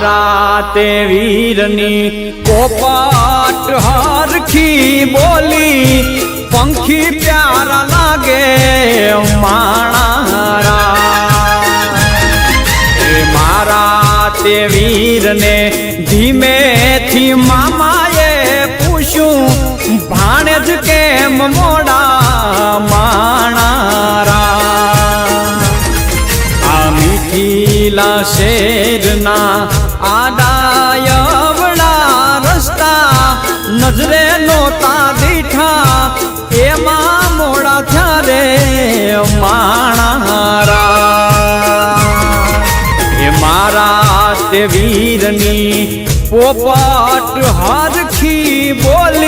મારા વીરની કોપાટ હરખી બોલી, પંખી પ્યારા લાગે માણારા. એ મારા તે વીરને ધીમેથી મામાએ પૂછ્યું ભાણે જ કેમ મોડા મીઠીલા શેરના આડાયવડા રસ્તા નજરે નોતા દીઠા એમાં મોડા થયા રે માણારા. એ મારા તે વીરની પોપટ હરખી બોલી